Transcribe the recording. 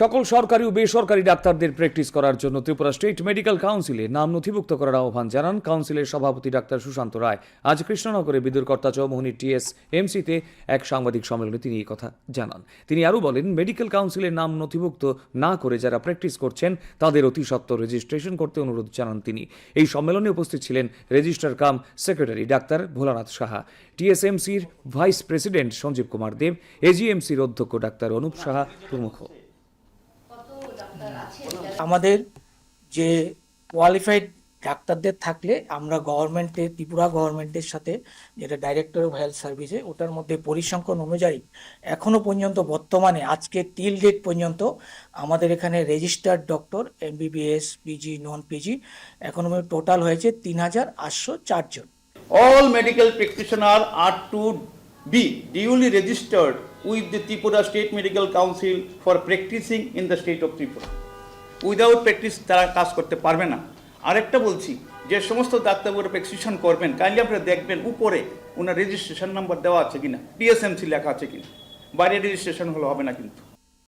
সকল সরকারি ও বেসরকারি ডাক্তারদের প্র্যাকটিস করার জন্য ত্রিপুরা স্টেট মেডিকেল কাউন্সিলে নাম নথিভুক্ত করার আহ্বান জানান কাউন্সিলের সভাপতি ডাক্তার সুশান্ত রায়। আজ কৃষ্ণনগরে বিদুরকর্তা চৌমোহনী টিএস এমসিতে এক সাংবাদিক সম্মেলনে তিনি এই কথা জানান। তিনি আরও বলেন মেডিকেল কাউন্সিলের নাম নথিভুক্ত না করে যারা প্র্যাকটিস করছেন, তাদের অতি সত্ত্বর রেজিস্ট্রেশন করতে অনুরোধ জানান তিনি। এই সম্মেলনে উপস্থিত ছিলেন registrar cum secretary doctor Bholanath Saha টিএসএমসির vice president Sanjeev Kumar Deb এজিএমসির অধ্যক্ষ ডাক্তার অনুপ সাহা প্রমুখ। আমাদের যে কোয়ালিফাইড ডাক্তারদের থাকলে আমরা গভর্নমেন্টের ত্রিপুরা গভর্নমেন্টের সাথে যেটা ডাইরেক্টর অফ হেলথ সার্ভিসে ওটার মধ্যে পরিসংখ্যান অনুযায়ী এখনও পর্যন্ত বর্তমানে, আজকে টিল ডেট পর্যন্ত আমাদের এখানে registered doctor MBBS PG non PG এখনও টোটাল হয়েছে তিন হাজার আটশো চারজন all medical practitioners are to be duly registered with the Tripura state medical council for practising in the state of Tripura. Without practice তারা কাজ করতে পারবে না। আরেকটা বলছি, যে সমস্ত ডাক্তারবাবুরা প্রেসক্রিপশন করবেন, কাইন্ডলি আপনারা দেখবেন উপরে ওনার রেজিস্ট্রেশন নাম্বার দেওয়া আছে কিনা টিএসএমসি লেখা আছে কিনা। বাইরে রেজিস্ট্রেশন হলে হবে না কিন্তু।